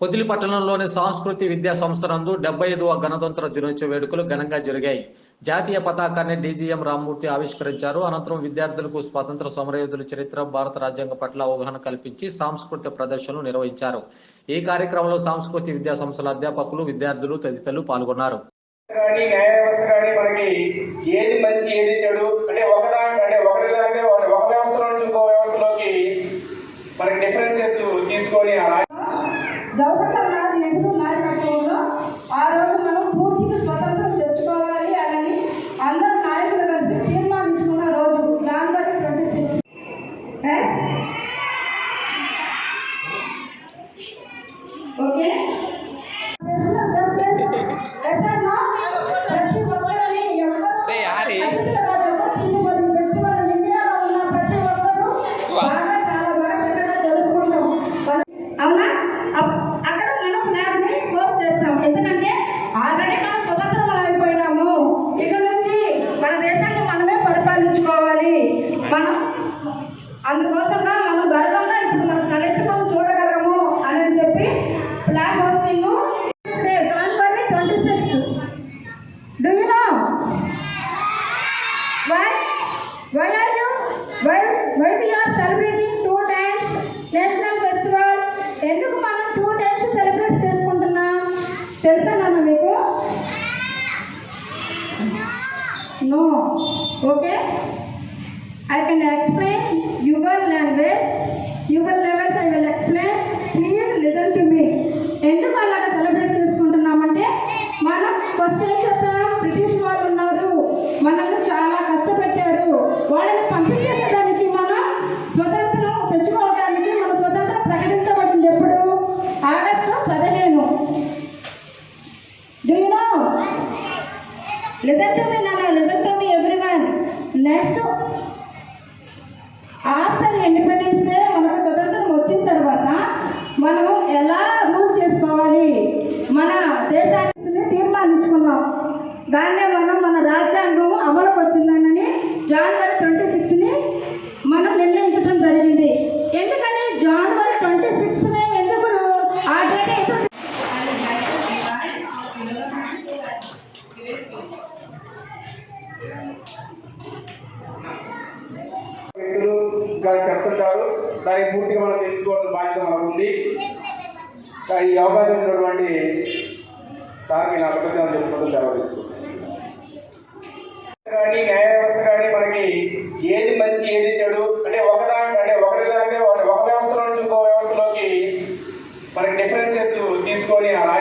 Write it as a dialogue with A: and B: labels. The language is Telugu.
A: పొదిలి పట్టణంలోని సాంస్కృతి విద్యా సంస్థ నందు డెబ్బై ఐదవ గణతంత్ర దినోత్సవ వేడుకలు ఘనంగా జరిగాయి. జాతీయ పతాకాన్ని డీజీఎం రామ్మూర్తి ఆవిష్కరించారు. అనంతరం విద్యార్థులకు స్వాతంత్ర సమరయోధుల చరిత్ర భారత రాజ్యాంగం పట్ల అవగాహన కల్పించి సాంస్కృతిక ప్రదర్శనలు నిర్వహించారు. ఈ కార్యక్రమంలో సాంస్కృతి విద్యా సంస్థల అధ్యాపకులు విద్యార్థులు తదితరులు పాల్గొన్నారు.
B: కానీ న్యాయ వ్యవస్థ కానీ మనకి ఏది మంచి ఏది చెడు అంటే అంటే ఒక నుంచి ఇంకో వ్యవస్థలోకి మనకి డిఫరెన్సెస్ తీసుకొని ఆ
C: జవహర్లాల్ నెహ్రూ నెహ్రూ నాయకత్వంలో ఆ రోజు మనం పూర్తిగా స్వతంత్రం మనం అందుకోసంగా మనం గర్వంగా ఇప్పుడు మనం తలెత్తుకొని చూడగలము అని చెప్పి flag hosting January twenty six do you know why why are you? Why Why we are celebrating two times national festival? ఎందుకు మనం టూ టైమ్స్ సెలబ్రేట్ చేసుకుంటున్నాం? తెలుసా నాన్న మీకు? No okay I can explain your language your levels I will explain. Please listen to me ఎందుకు అలాగా సెలబ్రేట్ చేసుకుంటున్నామంటే మనం ఫస్ట్ ఏం చెప్తున్నాం? బ్రిటిష్ వాళ్ళు ఉన్నారు. మనల్ని చాలా కష్టపెట్టారు. వాళ్ళని పంపించేసేదానికి మనం స్వతంత్రం తెచ్చుకోవడానికి మన స్వతంత్రం ప్రకటించబడింది ఎప్పుడు? ఆగస్టు పదిహేను. డూ యూ నో టు మీ నాన్న
B: లిజన్ చెప్తుంటారు. దానికి పూర్తిగా మనం తెలుసుకోవాల్సిన బాధ్యత మనకు ఉంది ఈ అవకాశం ఉన్నటువంటి సార్కి నా కృతజ్ఞతలు చెప్పుకుంటూ సెలవు తీసుకుంటాను. కానీ న్యాయ వ్యవస్థ కానీ మనకి ఏది మంచి ఏది చెడు అంటే ఒకదాని అంటే ఒకరి దాని ఒక వ్యవస్థలో నుంచి ఇంకో వ్యవస్థలోకి మనకి డిఫరెన్సెస్ తీసుకొని అలా